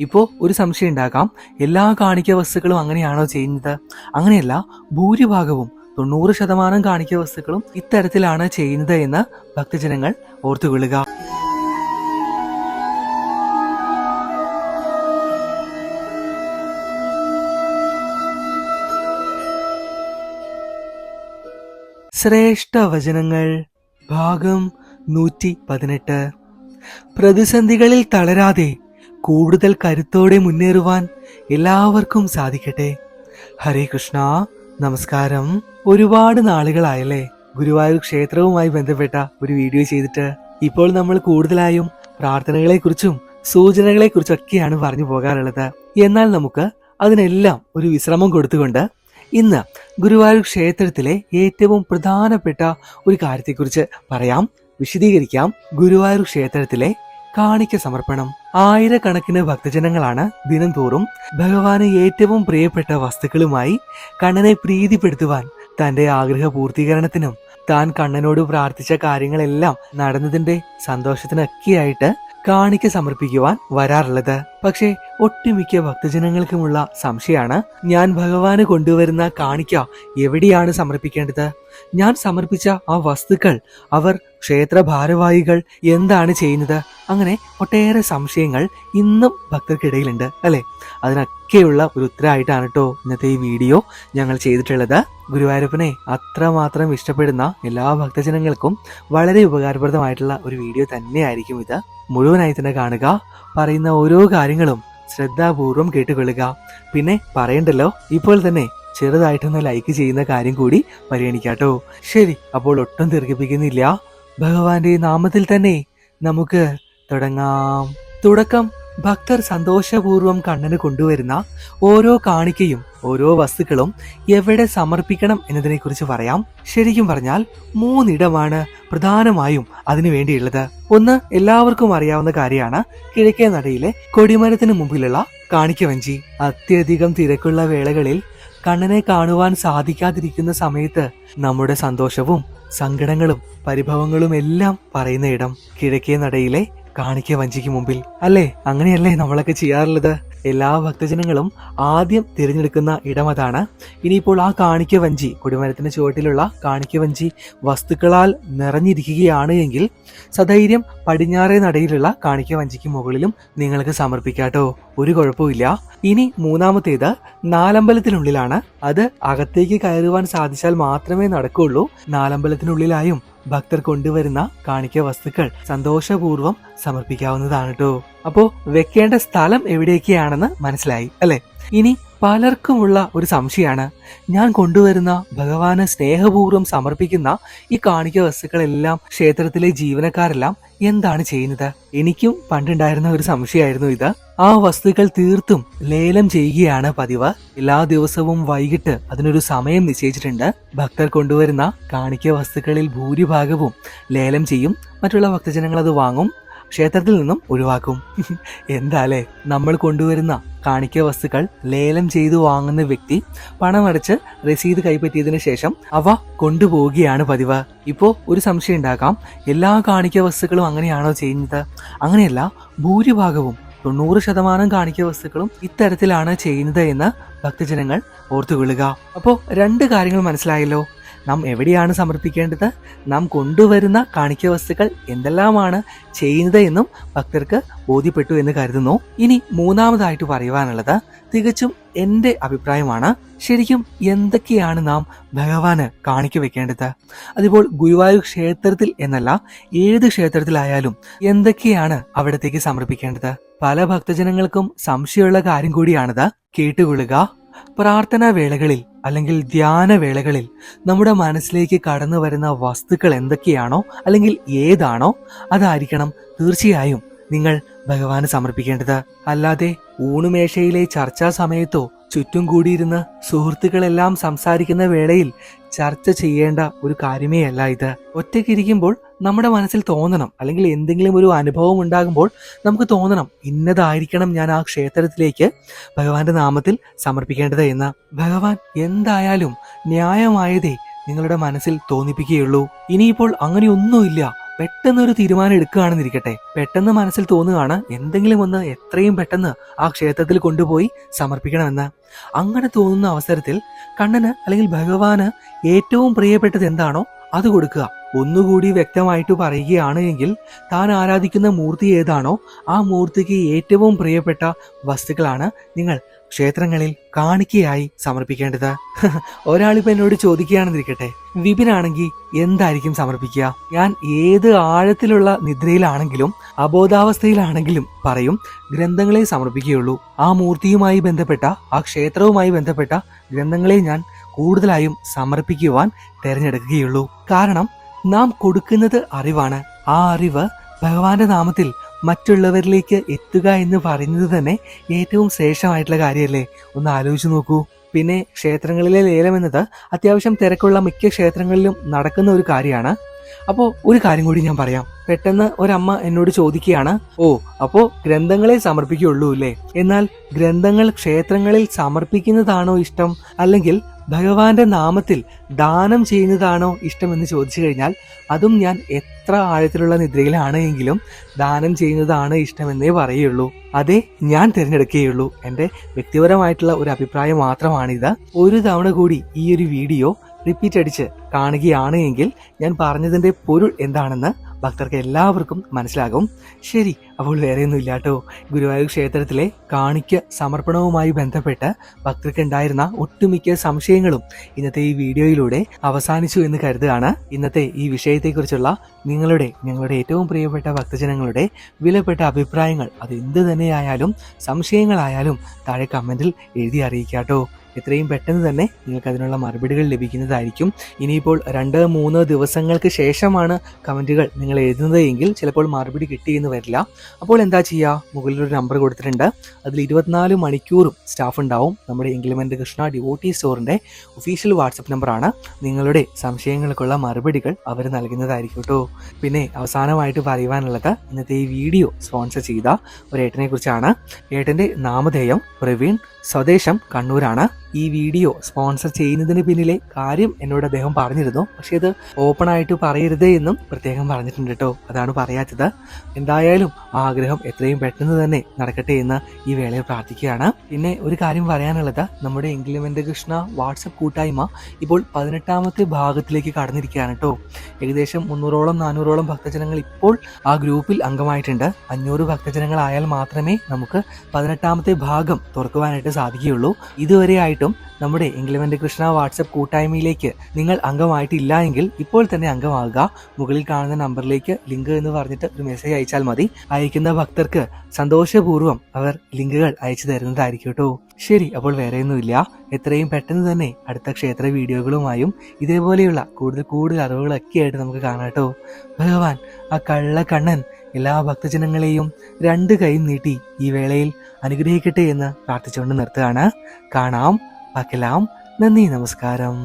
ഇപ്പോൾ ഒരു സംശയം ഉണ്ടാകാം. എല്ലാ കാണിക്ക വസ്തുക്കളും അങ്ങനെയാണോ ചെയ്യുന്നത്? അങ്ങനെയല്ല ഭൂരിഭാഗവും തൊണ്ണൂറ് ശതമാനം കാണിക്ക വസ്തുക്കളും ഇത്തരത്തിലാണ് ചെയ്യുന്നത് എന്ന് ഭക്തജനങ്ങൾ ഓർത്തുകൊള്ളുക. ശ്രേഷ്ഠ വചനങ്ങൾ ഭാഗം നൂറ്റി പതിനെട്ട് പ്രതിസന്ധികളിൽ തളരാതെ കൂടുതൽ കരുത്തോടെ മുന്നേറുവാൻ എല്ലാവർക്കും സാധിക്കട്ടെ. ഹരേ കൃഷ്ണ. നമസ്കാരം. ഒരുപാട് നാളുകളായല്ലേ ഗുരുവായൂർ ക്ഷേത്രവുമായി ബന്ധപ്പെട്ട ഒരു വീഡിയോ ചെയ്തിട്ട്. ഇപ്പോൾ നമ്മൾ കൂടുതലായും പ്രാർത്ഥനകളെക്കുറിച്ചും സൂചനകളെക്കുറിച്ചൊക്കെയാണ് പറഞ്ഞു പോകാറുള്ളത്. എന്നാൽ നമുക്ക് അതിനെല്ലാം ഒരു വിശ്രമം കൊടുത്തുകൊണ്ട് ഇന്ന് ഗുരുവായൂർ ക്ഷേത്രത്തിലെ ഏറ്റവും പ്രധാനപ്പെട്ട ഒരു കാര്യത്തെക്കുറിച്ച് പറയാം വിശദീകരിക്കാം. ഗുരുവായൂർ ക്ഷേത്രത്തിലെ കാണിക്ക സമർപ്പണം. ആയിരക്കണക്കിന് ഭക്തജനങ്ങളാണ് ദിനംതോറും ഭഗവാന് ഏറ്റവും പ്രിയപ്പെട്ട വസ്തുക്കളുമായി കണ്ണനെ പ്രീതിപ്പെടുത്തുവാൻ തന്റെ ആഗ്രഹ പൂർത്തീകരണത്തിനും താൻ കണ്ണനോട് പ്രാർത്ഥിച്ച കാര്യങ്ങളെല്ലാം നടന്നതിന്റെ സന്തോഷത്തിനൊക്കെയായിട്ട് കാണിക്ക സമർപ്പിക്കുവാൻ വരാറുള്ളത്. പക്ഷേ ഒട്ടുമിക്ക ഭക്തജനങ്ങൾക്കുമുള്ള സംശയമാണ്. ഞാൻ ഭഗവാന് കൊണ്ടുവരുന്ന കാണിക്ക എവിടെയാണ് സമർപ്പിക്കേണ്ടത്? ഞാൻ സമർപ്പിച്ച ആ വസ്തുക്കൾ അവർ ക്ഷേത്ര ഭാരവാഹികൾ എന്താണ് ചെയ്യുന്നത്? അങ്ങനെ ഒട്ടേറെ സംശയങ്ങൾ ഇന്നും ഭക്തർക്കിടയിലുണ്ട് അല്ലെ? അതിനൊക്കെയുള്ള ഒരു ഉത്തരമായിട്ടാണ് കേട്ടോ ഇന്നത്തെ ഈ വീഡിയോ ഞങ്ങൾ ചെയ്തിട്ടുള്ളത്. ഗുരുവായൂരപ്പനെ അത്രമാത്രം ഇഷ്ടപ്പെടുന്ന എല്ലാ ഭക്തജനങ്ങൾക്കും വളരെ ഉപകാരപ്രദമായിട്ടുള്ള ഒരു വീഡിയോ തന്നെയായിരിക്കും ഇത്. മുഴുവനായി തന്നെ കാണുക. പറയുന്ന ഓരോ കാര്യങ്ങളും ശ്രദ്ധാപൂർവം കേട്ടുകൊള്ളുക. പിന്നെ പറയണ്ടല്ലോ ഇപ്പോൾ തന്നെ ചെറുതായിട്ടൊന്ന് ലൈക്ക് ചെയ്യുന്ന കാര്യം കൂടി പരിഗണിക്കാട്ടോ. ശരി അപ്പോൾ ഒട്ടും ദീർഘിപ്പിക്കുന്നില്ല. ഭഗവാന്റെ നാമത്തിൽ തന്നെ നമുക്ക് തുടങ്ങാം. തുടക്കം. ഭക്തർ സന്തോഷപൂർവം കണ്ണന് കൊണ്ടുവരുന്ന ഓരോ കാണിക്കയും ഓരോ വസ്തുക്കളും എവിടെ സമർപ്പിക്കണം എന്നതിനെക്കുറിച്ച് പറയാം. ശരിക്കും പറഞ്ഞാൽ മൂന്നിടമാണ് പ്രധാനമായും അതിനു വേണ്ടിയുള്ളത്. ഒന്ന് എല്ലാവർക്കും അറിയാവുന്ന കാര്യമാണ് കിഴക്കേ നടയിലെ കൊടിമരത്തിന് മുമ്പിലുള്ള കാണിക്കവഞ്ചി അത്യധികം തിരക്കുള്ള വേളകളിൽ കണ്ണനെ കാണുവാൻ സാധിക്കാതിരിക്കുന്ന സമയത്ത് നമ്മുടെ സന്തോഷവും സങ്കടങ്ങളും പരിഭവങ്ങളും എല്ലാം പറയുന്ന ഇടം കിഴക്കേ നടയിലെ കാണിക്ക വഞ്ചിക്ക് മുമ്പിൽ. അല്ലേ? അങ്ങനെയല്ലേ നമ്മളൊക്കെ ചെയ്യാറുള്ളത്? എല്ലാ ഭക്തജനങ്ങളും ആദ്യം തിരഞ്ഞെടുക്കുന്ന ഇടം അതാണ്. ഇനിയിപ്പോൾ ആ കാണിക്ക വഞ്ചി കൊടിമരത്തിന്റെ ചുവട്ടിലുള്ള കാണിക്ക വഞ്ചി വസ്തുക്കളാൽ നിറഞ്ഞിരിക്കുകയാണ് എങ്കിൽ സധൈര്യം പടിഞ്ഞാറേ നടയിലുള്ള കാണിക്ക വഞ്ചിക്ക് മുകളിലും നിങ്ങൾക്ക് സമർപ്പിക്കാട്ടോ ഒരു കുഴപ്പമില്ല ഇനി മൂന്നാമത്തേത് നാലമ്പലത്തിനുള്ളിലാണ്. അത് അകത്തേക്ക് കയറുവാൻ സാധിച്ചാൽ മാത്രമേ നടക്കുള്ളൂ. നാലമ്പലത്തിനുള്ളിലായും ഭക്തർ കൊണ്ടുവരുന്ന കാണിക്ക വസ്തുക്കൾ സന്തോഷപൂർവം സമർപ്പിക്കാവുന്നതാണ് കേട്ടോ അപ്പോ വെക്കേണ്ട സ്ഥലം എവിടെയൊക്കെയാണെന്ന് മനസ്സിലായി അല്ലെ? ഇനി പലർക്കുമുള്ള ഒരു സംശയമാണ്. ഞാൻ കൊണ്ടുവരുന്ന ഭഗവാന് സ്നേഹപൂർവം സമർപ്പിക്കുന്ന ഈ കാണിക വസ്തുക്കളെല്ലാം ക്ഷേത്രത്തിലെ ജീവനക്കാരെല്ലാം എന്താണ് ചെയ്യുന്നത്? എനിക്കും പണ്ടുണ്ടായിരുന്ന ഒരു സംശയമായിരുന്നു ഇത്. ആ വസ്തുക്കൾ തീർത്തും ലേലം ചെയ്യുകയാണ് പതിവ്. എല്ലാ ദിവസവും വൈകിട്ട് അതിനൊരു സമയം നിശ്ചയിച്ചിട്ടുണ്ട്. ഭക്തർ കൊണ്ടുവരുന്ന കാണിക്ക വസ്തുക്കളിൽ ഭൂരിഭാഗവും ലേലം ചെയ്യും. മറ്റുള്ള ഭക്തജനങ്ങൾ അത് വാങ്ങും. ക്ഷേത്രത്തിൽ നിന്നും ഒഴിവാക്കും. എന്താലേ നമ്മൾ കൊണ്ടുവരുന്ന കാണിക്ക വസ്തുക്കൾ ലേലം ചെയ്തു വാങ്ങുന്ന വ്യക്തി പണമടച്ച് രസീത് കൈപ്പറ്റിയതിനു ശേഷം അവ കൊണ്ടുപോവുകയാണ് പതിവ്. ഇപ്പോ ഒരു സംശയം ഉണ്ടാക്കാം എല്ലാ കാണിക്ക വസ്തുക്കളും അങ്ങനെയാണോ ചെയ്യുന്നത്? അങ്ങനെയല്ല ഭൂരിഭാഗവും തൊണ്ണൂറ് ശതമാനം കാണിക്ക വസ്തുക്കളും ഇത്തരത്തിലാണ് ചെയ്യുന്നത് എന്ന് ഭക്തജനങ്ങൾ ഓർത്തുകൊള്ളുക. അപ്പോൾ രണ്ട് കാര്യങ്ങൾ മനസ്സിലായല്ലോ. നാം എവിടെയാണ് സമർപ്പിക്കേണ്ടത്? നാം കൊണ്ടുവരുന്ന കാണിക്ക വസ്തുക്കൾ എന്തെല്ലാമാണ് ചെയ്യുന്നത് എന്നും ഭക്തർക്ക് ബോധ്യപ്പെട്ടു എന്ന് കരുതുന്നു. ഇനി മൂന്നാമതായിട്ട് പറയുവാനുള്ളത് തികച്ചും എന്റെ അഭിപ്രായമാണ്. ശരിക്കും എന്തൊക്കെയാണ് നാം ഭഗവാന് കാണിക്ക വെക്കേണ്ടത്? അതിപ്പോൾ ഗുരുവായൂർ ക്ഷേത്രത്തിൽ എന്നല്ല ഏത് ക്ഷേത്രത്തിലായാലും എന്തൊക്കെയാണ് അവിടത്തേക്ക് സമർപ്പിക്കേണ്ടത്? പല ഭക്തജനങ്ങൾക്കും സംശയമുള്ള കാര്യം കൂടിയാണിത്. കേട്ടുകൊള്ളുക. പ്രാർത്ഥനാ വേളകളിൽ അല്ലെങ്കിൽ ധ്യാനവേളകളിൽ നമ്മുടെ മനസ്സിലേക്ക് കടന്നു വരുന്ന വസ്തുക്കൾ എന്തൊക്കെയാണോ അല്ലെങ്കിൽ ഏതാണോ അതായിരിക്കണം തീർച്ചയായും നിങ്ങൾ ഭഗവാന് സമർപ്പിക്കേണ്ടത്. അല്ലാതെ ഊണുമേശയിലെ ചർച്ചാ സമയത്തോ ചുറ്റും കൂടിയിരുന്ന് സുഹൃത്തുക്കളെല്ലാം സംസാരിക്കുന്ന വേളയിൽ ചർച്ച ചെയ്യേണ്ട ഒരു കാര്യമേ അല്ല ഇത്. ഒറ്റയ്ക്കിരിക്കുമ്പോൾ നമ്മുടെ മനസ്സിൽ തോന്നണം. അല്ലെങ്കിൽ എന്തെങ്കിലും ഒരു അനുഭവം ഉണ്ടാകുമ്പോൾ നമുക്ക് തോന്നണം ഇന്നതായിരിക്കണം ഞാൻ ആ ക്ഷേത്രത്തിലേക്ക് ഭഗവാന്റെ നാമത്തിൽ സമർപ്പിക്കേണ്ടത് എന്ന്. ഭഗവാൻ എന്തായാലും ന്യായമായതേ നിങ്ങളുടെ മനസ്സിൽ തോന്നിപ്പിക്കുകയുള്ളൂ. ഇനിയിപ്പോൾ അങ്ങനെയൊന്നുമില്ല. പെട്ടെന്നൊരു തീരുമാനം എടുക്കുകയാണെന്നിരിക്കട്ടെ പെട്ടെന്ന് മനസ്സിൽ തോന്നുകയാണ് എന്തെങ്കിലും ഒന്ന് എത്രയും പെട്ടെന്ന് ആ ക്ഷേത്രത്തിൽ കൊണ്ടുപോയി സമർപ്പിക്കണമെന്ന്. അങ്ങനെ തോന്നുന്ന അവസരത്തിൽ കണ്ണന് അല്ലെങ്കിൽ ഭഗവാന് ഏറ്റവും പ്രിയപ്പെട്ടത് എന്താണോ അത് കൊടുക്കുക. ഒന്നുകൂടി വ്യക്തമായിട്ട് പറയുകയാണ് എങ്കിൽ താൻ ആരാധിക്കുന്ന മൂർത്തി ഏതാണോ ആ മൂർത്തിക്ക് ഏറ്റവും പ്രിയപ്പെട്ട വസ്തുക്കളാണ് നിങ്ങൾ ക്ഷേത്രങ്ങളിൽ കാണിക്കയായി സമർപ്പിക്കേണ്ടത്. ഒരാളിപ്പോ എന്നോട് ചോദിക്കുകയാണെന്നിരിക്കട്ടെ വിപിനാണെങ്കിൽ എന്തായിരിക്കും സമർപ്പിക്കുക? ഞാൻ ഏത് ആഴത്തിലുള്ള നിദ്രയിലാണെങ്കിലും അബോധാവസ്ഥയിലാണെങ്കിലും പറയും ഗ്രന്ഥങ്ങളെ സമർപ്പിക്കുകയുള്ളൂ. ആ മൂർത്തിയുമായി ബന്ധപ്പെട്ട ആ ക്ഷേത്രവുമായി ബന്ധപ്പെട്ട ഗ്രന്ഥങ്ങളെ ഞാൻ കൂടുതലായും സമർപ്പിക്കുവാൻ തിരഞ്ഞെടുക്കുകയുള്ളൂ. കാരണം നാം കൊടുക്കുന്നത് അറിവാണ്. ആ അറിവ് ഭഗവാന്റെ നാമത്തിൽ മറ്റുള്ളവരിലേക്ക് എത്തുക എന്ന് പറയുന്നത് തന്നെ ഏറ്റവും ശ്രേഷ്ഠമായിട്ടുള്ള കാര്യമല്ലേ? ഒന്ന് ആലോചിച്ച് നോക്കൂ. പിന്നെ ക്ഷേത്രങ്ങളിലെ ലേലം എന്നത് അത്യാവശ്യം തിരക്കുള്ള മിക്ക ക്ഷേത്രങ്ങളിലും നടക്കുന്ന ഒരു കാര്യമാണ്. അപ്പോൾ ഒരു കാര്യം കൂടി ഞാൻ പറയാം. പെട്ടെന്ന് ഒരമ്മ എന്നോട് ചോദിക്കുകയാണ് ഓ അപ്പോ ഗ്രന്ഥങ്ങളെ സമർപ്പിക്കുകയുള്ളൂ അല്ലേ? എന്നാൽ ഗ്രന്ഥങ്ങൾ ക്ഷേത്രങ്ങളിൽ സമർപ്പിക്കുന്നതാണോ ഇഷ്ടം? അല്ലെങ്കിൽ ഭഗവാന്റെ നാമത്തിൽ ദാനം ചെയ്യുന്നതാണോ ഇഷ്ടമെന്ന് ചോദിച്ചു കഴിഞ്ഞാൽ അതും ഞാൻ എത്ര ആഴത്തിലുള്ള നിദ്രയിലാണ് എങ്കിലും ദാനം ചെയ്യുന്നതാണ് ഇഷ്ടമെന്നേ പറയുള്ളൂ. അതെ ഞാൻ തിരഞ്ഞെടുക്കുകയുള്ളൂ. എന്റെ വ്യക്തിപരമായിട്ടുള്ള ഒരു അഭിപ്രായം മാത്രമാണിത്. ഒരു തവണ കൂടി ഈ ഒരു വീഡിയോ റിപ്പീറ്റ് അടിച്ച് കാണുകയാണ് എങ്കിൽ ഞാൻ പറഞ്ഞതിന്റെ പൊരുൾ എന്താണെന്ന് ഭക്തർക്ക് എല്ലാവർക്കും മനസ്സിലാകും. ശരി അപ്പോൾ വേറെയൊന്നും ഇല്ലാട്ടോ ഗുരുവായൂർ ക്ഷേത്രത്തിലെ കാണിക്ക സമർപ്പണവുമായി ബന്ധപ്പെട്ട് ഭക്തർക്ക് ഉണ്ടായിരുന്ന ഒട്ടുമിക്ക സംശയങ്ങളും ഇന്നത്തെ ഈ വീഡിയോയിലൂടെ അവസാനിച്ചു എന്ന് കരുതുകയാണ്. ഇന്നത്തെ ഈ വിഷയത്തെക്കുറിച്ചുള്ള നിങ്ങളുടെ ഞങ്ങളുടെ ഏറ്റവും പ്രിയപ്പെട്ട ഭക്തജനങ്ങളുടെ വിലപ്പെട്ട അഭിപ്രായങ്ങൾ അത് എന്ത് തന്നെയായാലും സംശയങ്ങളായാലും താഴെ കമന്റിൽ എഴുതി അറിയിക്കാട്ടോ. എത്രയും പെട്ടെന്ന് തന്നെ നിങ്ങൾക്ക് അതിനുള്ള മറുപടികൾ ലഭിക്കുന്നതായിരിക്കും. ഇനിയിപ്പോൾ രണ്ട് മൂന്ന് ദിവസങ്ങൾക്ക് ശേഷമാണ് കമന്റുകൾ നിങ്ങൾ എഴുതുന്നത് എങ്കിൽ ചിലപ്പോൾ മറുപടി കിട്ടിയെന്ന് വരില്ല. അപ്പോൾ എന്താ ചെയ്യുക? മുകളിലൊരു നമ്പർ കൊടുത്തിട്ടുണ്ട്. അതിൽ ഇരുപത്തിനാല് മണിക്കൂറും സ്റ്റാഫ് ഉണ്ടാവും. നമ്മുടെ ഇംഗ്ലിമെന്റ് കൃഷ്ണ ഡിവോട്ടി സ്റ്റോറിന്റെ ഒഫീഷ്യൽ വാട്സപ്പ് നമ്പറാണ്. നിങ്ങളുടെ സംശയങ്ങൾക്കുള്ള മറുപടികൾ അവർ നൽകുന്നതായിരിക്കും കേട്ടോ. പിന്നെ അവസാനമായിട്ട് പറയുവാനുള്ളത് ഇന്നത്തെ ഈ വീഡിയോ സ്പോൺസർ ചെയ്ത ഒരു ഏട്ടനെ കുറിച്ചാണ് ഏട്ടന്റെ നാമധേയം പ്രവീൺ സ്വദേശം കണ്ണൂരാണ്. ഈ വീഡിയോ സ്പോൺസർ ചെയ്യുന്നതിന് പിന്നിലെ കാര്യം എന്നോട് അദ്ദേഹം പറഞ്ഞിരുന്നു. പക്ഷേ ഇത് ഓപ്പൺ ആയിട്ട് പറയരുതേ എന്നും പ്രത്യേകം പറഞ്ഞിട്ടുണ്ട് കേട്ടോ. അതാണ് പറയാത്തത്. എന്തായാലും ആഗ്രഹം എത്രയും പെട്ടെന്ന് തന്നെ നടക്കട്ടെ എന്ന് ഈ വേളയിൽ പ്രാർത്ഥിക്കുകയാണ്. പിന്നെ ഒരു കാര്യം പറയാനുള്ളത്. നമ്മുടെ ഇംഗ്ലിമെന്റ് കൃഷ്ണ വാട്സപ്പ് കൂട്ടായ്മ ഇപ്പോൾ പതിനെട്ടാമത്തെ ഭാഗത്തിലേക്ക് കടന്നിരിക്കുകയാണ് കേട്ടോ. ഏകദേശം മുന്നൂറോളം നാനൂറോളം ഭക്തജനങ്ങൾ ഇപ്പോൾ ആ ഗ്രൂപ്പിൽ അംഗമായിട്ടുണ്ട്. അഞ്ഞൂറ് ഭക്തജനങ്ങളായാൽ മാത്രമേ നമുക്ക് പതിനെട്ടാമത്തെ ഭാഗം തുറക്കുവാനായിട്ട് സാധിക്കുകയുള്ളൂ. ഇതുവരെയായിട്ടും നമ്മുടെ ഇംഗ്ലമെന്റ് കൃഷ്ണ വാട്സപ്പ് കൂട്ടായ്മയിലേക്ക് നിങ്ങൾ അംഗമായിട്ടില്ല എങ്കിൽ ഇപ്പോൾ തന്നെ അംഗമാകുക. മുകളിൽ കാണുന്ന നമ്പറിലേക്ക് ലിങ്ക് എന്ന് പറഞ്ഞിട്ട് ഒരു മെസ്സേജ് അയച്ചാൽ മതി. അയക്കുന്ന ഭക്തർക്ക് സന്തോഷപൂർവം അവർ ലിങ്കുകൾ അയച്ചു തരുന്നതായിരിക്കും കേട്ടോ. ശരി അപ്പോൾ വേറെയൊന്നുമില്ല. എത്രയും പെട്ടെന്ന് തന്നെ അടുത്ത ക്ഷേത്ര വീഡിയോകളുമായും ഇതേപോലെയുള്ള കൂടുതൽ കൂടുതൽ അറിവുകളൊക്കെ ആയിട്ട് നമുക്ക് കാണാട്ടോ ഭഗവാൻ ആ കള്ള കണ്ണൻ എല്ലാ ഭക്തജനങ്ങളെയും രണ്ട് കൈയും നീട്ടി ഈ വേളയിൽ അനുഗ്രഹിക്കട്ടെ എന്ന് പ്രാർത്ഥിച്ചുകൊണ്ട് നിർത്തുകയാണ്. കാണാം പാക്കലാം നന്ദി നമസ്കാരം.